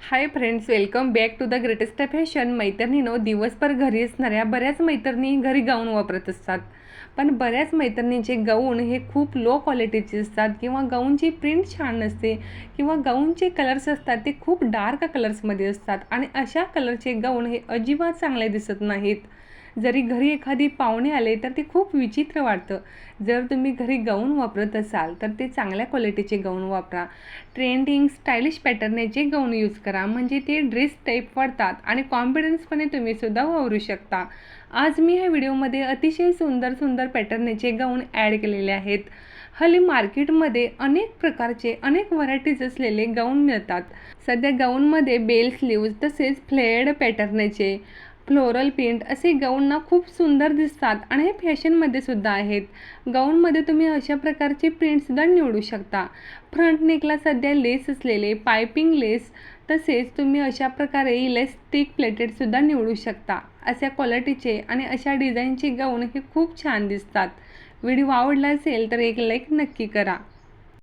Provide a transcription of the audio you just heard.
Hi friends welcome back to the greatest fashion मैत्रिणीनो दिवसभर घरी असणाऱ्या बऱ्याच मैत्रिणी घरी गाऊन वापरत असतात. पण बऱ्याच मैत्रिणींचे गाऊन हे खूप लो क्वालिटीचे असतात किंवा गाऊनची प्रिंट छान नसते किंवा गाऊनचे कलर्स असतात ते खूप डार्क कलर्समध्ये असतात आणि अशा कलरचे गाऊन हे अजिबात चांगले दिसत नाहीत. जरी घरी एखादी पाहुणे आले तर ते खूप विचित्र वाटतं. जर तुम्ही घरी गाऊन वापरत असाल तर ते चांगल्या क्वालिटीचे गाऊन वापरा. ट्रेंडिंग स्टायलिश पॅटर्नचे गाऊन यूज करा. म्हणजे ते ड्रेस टाईप वाढतात आणि कॉन्फिडन्सपणे तुम्ही सुद्धा वावरू शकता. आज मी ह्या व्हिडिओमध्ये अतिशय सुंदर सुंदर पॅटर्नचे गाऊन ॲड केलेले आहेत. हल्ली मार्केटमध्ये अनेक प्रकारचे अनेक व्हरायटीज असलेले गाऊन मिळतात. सध्या गाऊनमध्ये बेल स्लीव्ज तसेच फ्लेअर्ड पॅटर्नचे फ्लोरल प्रिंट असे गाऊन ना खूप सुंदर दिसतात आणि हे फॅशनमध्ये सुद्धा आहेत. गाऊनमध्ये तुम्ही अशा प्रकारचे प्रिंटसुद्धा निवडू शकता. फ्रंट नेकला सध्या लेस असलेले पायपिंग लेस तसेच तुम्ही अशा प्रकारे इलेस्टिक प्लेटेडसुद्धा निवडू शकता. अशा क्वालिटीचे आणि अशा डिझाईनचे गाऊन हे खूप छान दिसतात. व्हिडिओ आवडला असेल तर एक लाईक नक्की करा.